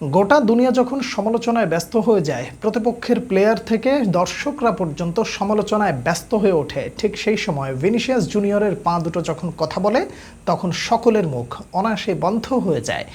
গোটা দুনিয়া যখন সমালোচনায় ব্যস্ত হয়ে যায়, প্রতিপক্ষের প্লেয়ার থেকে দর্শকরা পর্যন্ত সমালোচনায় ব্যস্ত হয়ে ওঠে। ঠিক সেই সময় ভিনিসিয়াস জুনিয়রের পা দুটো যখন কথা বলে, তখন সকলের মুখ অনায়াসে বন্ধ হয়ে যায়।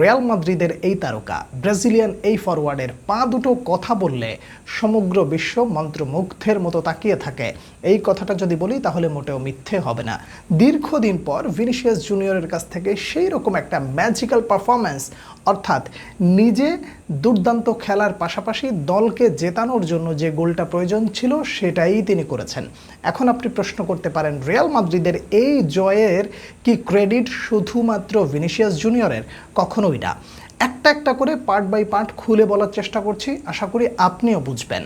রিয়াল মাদ্রিদের এই তারকা, ব্রাজিলিয়ান এই ফরওয়ার্ডের পা দুটো কথা বললে সমগ্র বিশ্ব মন্ত্রমুগ্ধের মতো তাকিয়ে থাকে। এই কথাটা যদি বলি, তাহলে মোটেও মিথ্যে হবে না। দীর্ঘদিন পর ভিনিসিয়াস জুনিয়রের কাছ থেকে সেই রকম একটা ম্যাজিক্যাল পারফরম্যান্স অর্থাৎ নিজে দুর্দান্ত খেলার পাশাপাশি দলকে জেতানোর জন্য যে গোলটা প্রয়োজন ছিল সেটাই তিনি করেছেন। এখন আপনি প্রশ্ন করতে পারেন, রিয়াল মাদ্রিদের এই জয়ের কি ক্রেডিট শুধুমাত্র ভিনিসিয়াস জুনিয়রের? কখনোই না। একটা একটা করে পার্ট বাই পার্ট খুলে বলার চেষ্টা করছি, আশা করি আপনিও বুঝবেন।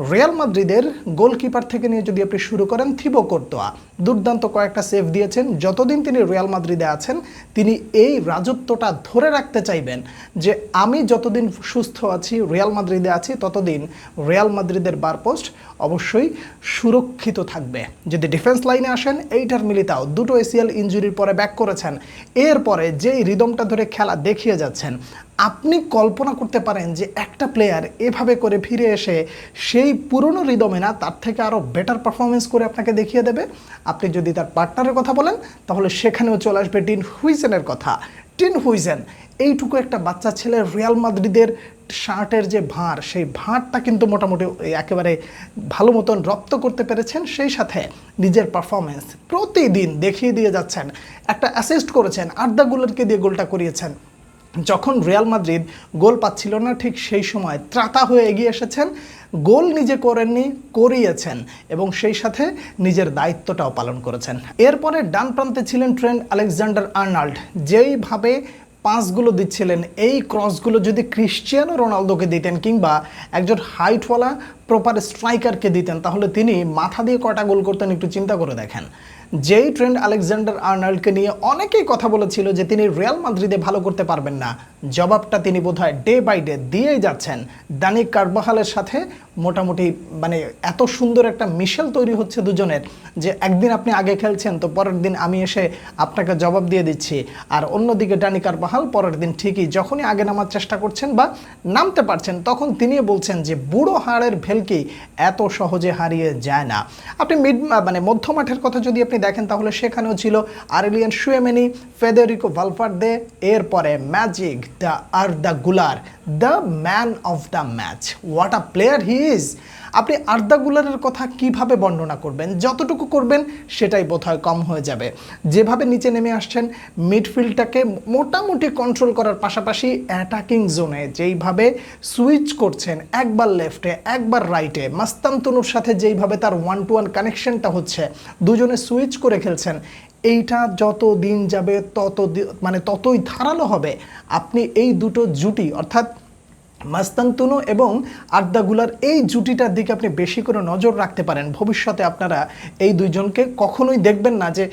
রিয়াল মাদ্রিদের গোলকিপার থেকে নিয়ে যদি আপনি শুরু করেন, থিবো কোর্তোয়া। দুর্দান্ত কয়েকটা সেভ দিয়েছেন। যতদিন তিনি রিয়াল মাদ্রিদে আছেন, তিনি এই রাজত্বটা ধরে রাখতে চাইবেন যে আমি যতদিন সুস্থ আছি, রিয়াল মাদ্রিদে আছি, ততদিন রিয়াল মাদ্রিদের বারপোস্ট অবশ্যই সুরক্ষিত থাকবে। যদি ডিফেন্স লাইনে আসেন, এইটার মিলিতাও দুটো এসিএল ইঞ্জুরির পরে ব্যাক করেছেন। এরপরে যেই রিদমটা ধরে খেলা দেখিয়ে যাচ্ছেন আপনি কল্পনা করতে পারেন যে একটা প্লেয়ার এভাবে করে ফিরে এসে সেই পুরনো রিদমে না, তার থেকে আরও বেটার পারফরমেন্স করে আপনাকে দেখিয়ে দেবে। আপনি যদি তার পার্টনারের কথা বলেন, তাহলে সেখানেও চলে আসবে টিন হুইজেনের কথা। টিন হুইজেন, এইটুকু একটা বাচ্চা ছেলে রিয়াল মাদ্রিদের শার্টের যে ভাঁড়, সেই ভাঁড়টা কিন্তু মোটামুটি একেবারে ভালো মতন রপ্ত করতে পেরেছেন। সেই সাথে নিজের পারফরমেন্স প্রতিদিন দেখিয়ে দিয়ে যাচ্ছেন। একটা অ্যাসিস্ট করেছেন, আড্ডা গুলারকে দিয়ে গোলটা করিয়েছেন। যখন রিয়াল মাদ্রিদ গোল পাচ্ছিল না, ঠিক সেই সময় ত্রাতা হয়ে এগিয়ে এসেছেন, গোল নিজে করেননি, করিয়েছেন এবং সেই সাথে নিজের দায়িত্বটাও পালন করেছেন। এরপরে ডান প্রান্তে ছিলেন ট্রেন্ড আলেকজান্ডার আর্নাল্ড, যেইভাবে পাসগুলো দিচ্ছিলেন, এই ক্রসগুলো যদি ক্রিশ্চিয়ানো রোনালদোকে দিতেন কিংবা একজন হাইটওয়ালা প্রপার স্ট্রাইকারকে দিতেন, তাহলে তিনি মাথা দিয়ে কটা গোল করতেন একটু চিন্তা করে দেখেন। যেই ট্রেন্ড আলেকজান্ডার আর্নাল্ডকে নিয়ে অনেকেই কথা বলেছিল যে তিনি রিয়াল মাদ্রিদে ভালো করতে পারবেন না। জবাবটা তিনি বোধহয় ডে বাই ডে দিয়েই যাচ্ছেন। দানিক কারবাহালের সাথে মোটামুটি মানে এত সুন্দর একটা মিশেল তৈরি হচ্ছে দুজনের যে একদিন আপনি আগে খেলছেন, তো পরের দিন আমি এসে আপনাকে জবাব দিয়ে দিচ্ছি। আর অন্যদিকে ডানি কারবাহাল পরের দিন ঠিকই যখনই আগে নামার চেষ্টা করছেন বা নামতে পারছেন, তখন তিনি বলছেন যে বুড়ো হাড়ের ভেলকি এত সহজে হারিয়ে যায় না। আপনি মিড মানে মধ্য মাঠের কথা যদি আপনি দেখেন, তাহলে সেখানেও ছিল আরেলিয়ান শুয়েমেনি ফেদেরিকো ভালফার্দে এরপরে ম্যাজিক দ্য আর দ্যগুলার the man of the match what a player he is আপনি আর্দা গুলারের কথা কীভাবে বর্ণনা করবেন? যতটুকু করবেন, সেটাই বোধহয় কম হয়ে যাবে। যেভাবে নিচে নেমে আসছেন মিডফিল্ডটাকে মোটামুটি কন্ট্রোল করার পাশাপাশি অ্যাটাকিং জোনে যেইভাবে সুইচ করছেন, একবার লেফটে একবার রাইটে মাস্তান্তনুর সাথে যেইভাবে তার ওয়ান টু ওয়ান কানেকশনটা হচ্ছে, দুজনে সুইচ করে খেলছেন এইটা যত দিন যাবে, তত মানে ততই ধারালো হবে। আপনি এই দুটো জুটি, অর্থাৎ মাস্তান্তুনো এবং আড্ডাগুলার এই জুটিটার দিকে আপনি বেশি করে নজর রাখতে পারেন। ভবিষ্যতে আপনারা এই দুইজনকে কখনোই দেখবেন না যে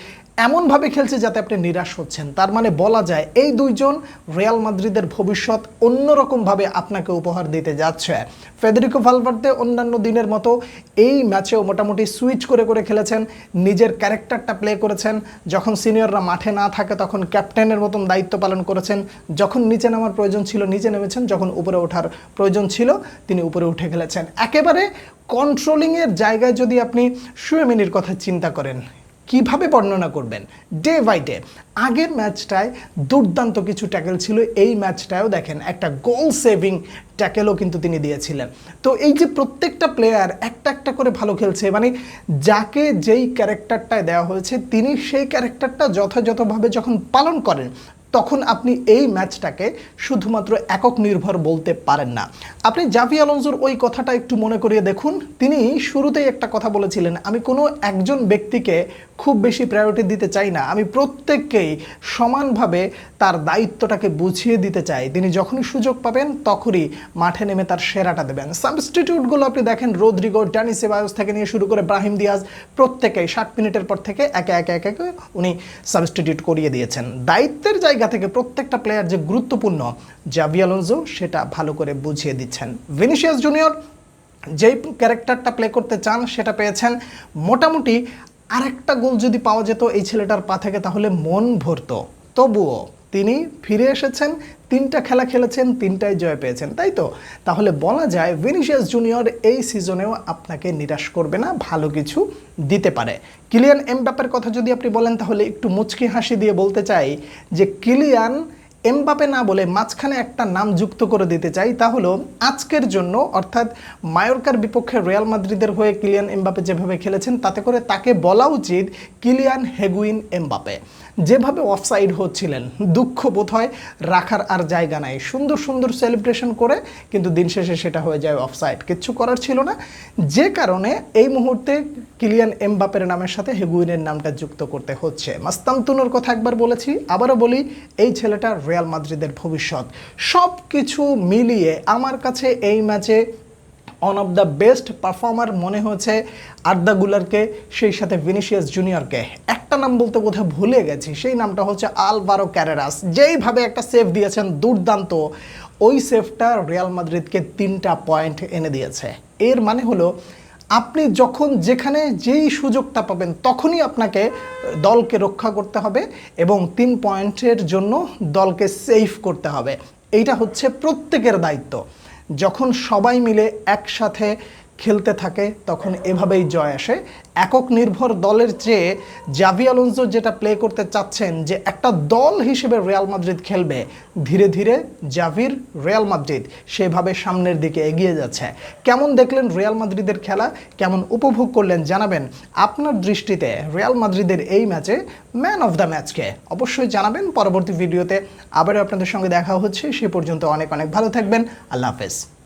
এমনভাবে খেলছে যাতে আপনি নিরাশ হচ্ছেন। তার মানে বলা যায় এই দুইজন রিয়াল মাদ্রিদের ভবিষ্যৎ অন্যরকমভাবে আপনাকে উপহার দিতে যাচ্ছে। ফেদেরিকো ভালভার্দে অন্যান্য দিনের মতো এই ম্যাচেও মোটামুটি সুইচ করে করে খেলেছেন, নিজের ক্যারেক্টারটা প্লে করেছেন, যখন সিনিয়ররা মাঠে না থাকে তখন ক্যাপ্টেনের মতন দায়িত্ব পালন করেছেন, যখন নিচে নামার প্রয়োজন ছিল নিচে নেমেছেন, যখন উপরে ওঠার প্রয়োজন ছিল তিনি উপরে উঠে খেলেছেন। একেবারে কন্ট্রোলিংয়ের জায়গায় যদি আপনি সুয়েমিনির কথা চিন্তা করেন কীভাবে বর্ণনা করবেন? ডে বাই ডে আগের ম্যাচটায় দুর্দান্ত কিছু ট্যাকেল ছিল, এই ম্যাচটায়ও দেখেন একটা গোল সেভিং ট্যাকেলও কিন্তু তিনি দিয়েছিলেন। তো এই যে প্রত্যেকটা প্লেয়ার একটা একটা করে ভালো খেলছে মানে যাকে যেই ক্যারেক্টারটায় দেওয়া হয়েছে, তিনি সেই ক্যারেক্টারটা যথাযথভাবে যখন পালন করেন তখন আপনি এই ম্যাচটাকে শুধুমাত্র একক নির্ভর বলতে পারেন না। আপনি জাভি আলোনজোর ওই কথাটা একটু মনে করিয়ে দেখুন। তিনি শুরুতেই একটা কথা বলেছিলেন, আমি কোনো একজন ব্যক্তিকে খুব বেশি প্রায়োরিটি দিতে চাই না। আমি প্রত্যেককেই সমানভাবে তার দায়িত্বটাকে বুঝিয়ে দিতে চাই। তিনি যখনই সুযোগ পাবেন, তখনই মাঠে নেমে তার সেরাটা দেবেন। সাবস্টিটিউটগুলো আপনি দেখেন রোদ্রিগো ডানি সেবায়স থেকে নিয়ে শুরু করে ব্রাহিম দিয়াজ, প্রত্যেকেই ষাট মিনিটের পর থেকে একে একে একে একে উনি সাবস্টিটিউট করিয়ে দিয়েছেন। দায়িত্বের জায়গা থেকে প্রত্যেকটা প্লেয়ার যে গুরুত্বপূর্ণ জাভি আলোনজো সেটা ভালো করে বুঝিয়ে দিচ্ছেন। ভিনিসিয়াস জুনিয়র যেই ক্যারেক্টারটা প্লে করতে চান, সেটা পেয়েছেন। মোটামুটি আরেকটা গোল যদি পাওয়া যেত এই ছেলেটার পা থেকে, তাহলে মন ভরত। তবুও তিনি ফিরে এসেছেন তিনটা খেলা খেলেছেন তিনটাই জয় পেয়েছেন, তাই তো? তাহলে বলা যায় ভিনিসিয়াস জুনিয়র এই সিজনেও আপনাকে নিরাশ করবে না, ভালো কিছু দিতে পারে। কিলিয়ান এমবাপের কথা যদি আপনি বলেন, তাহলে একটু মুচকি হাসি দিয়ে বলতে চাই যে কিলিয়ান এমবাপে না বলে মাঝখানে একটা নাম যুক্ত করে দিতে চাই, তা হলো আজকের জন্য, অর্থাৎ মায়োরকার বিপক্ষে রিয়াল মাদ্রিদের হয়ে কিলিয়ান এমবাপে যেভাবে খেলেছেন, তাতে করে তাকে বলা উচিত কিলিয়ান হেগুইন এমবাপে। যেভাবে অফসাইড হচ্ছিলেন, দুঃখ বোধ হয় রাখার আর জায়গা নাই। সুন্দর সুন্দর সেলিব্রেশন করে, কিন্তু দিন শেষে সেটা হয়ে যায় অফসাইড। কিচ্ছু করার ছিল না। যে কারণে এই মুহূর্তে কিলিয়ান এমবাপের নামের সাথে হেগুইনের নামটা যুক্ত করতে হচ্ছে। মাস্তান্তুনোর কথা একবার বলেছি, আবারও বলি, এই ছেলেটা রিয়াল মাদ্রিদের ভবিষ্যৎ। সব কিছু মিলিয়ে আমার কাছে এই ম্যাচে one of the best performer মনে হয়েছে আর্দা গুলারকে, সেই সাথে ভিনিসিয়াস জুনিয়রকে একটা নাম বলতে বোধহয় ভুলে গেছি, সেই নামটা হচ্ছে আলভারো ক্যারেরাস যেইভাবে একটা সেভ দিয়েছেন দুর্দান্ত, ওই সেভটা রিয়াল মাদ্রিদকে তিনটা পয়েন্ট এনে দিয়েছে। এর মানে হলো আপনি যখন যেখানে যেই সুযোগটা পাবেন, তখনই আপনাকে দলকে রক্ষা করতে হবে এবং তিন পয়েন্টের জন্য দলকে সেফ করতে হবে। এইটা হচ্ছে প্রত্যেকের দায়িত্ব। যখন সবাই মিলে একসাথে খেলতে থাকে, তখন এভাবেই জয় আসে। একক নির্ভর দলের চেয়ে জাভি আলোনসো যেটা প্লে করতে চাচ্ছেন যে একটা দল হিসেবে রিয়াল মাদ্রিদ খেলবে, ধীরে ধীরে জাভির রিয়াল মাদ্রিদ সেভাবে সামনের দিকে এগিয়ে যাচ্ছে। কেমন দেখলেন রিয়াল মাদ্রিদের খেলা? কেমন উপভোগ করলেন? জানাবেন আপনার দৃষ্টিতে রিয়াল মাদ্রিদের এই ম্যাচে ম্যান অফ দ্য ম্যাচকে অবশ্যই জানাবেন, পরবর্তী ভিডিওতে আবারও আপনাদের সঙ্গে দেখা হচ্ছে। সে পর্যন্ত অনেক অনেক ভালো থাকবেন। আল্লাহ হাফেজ।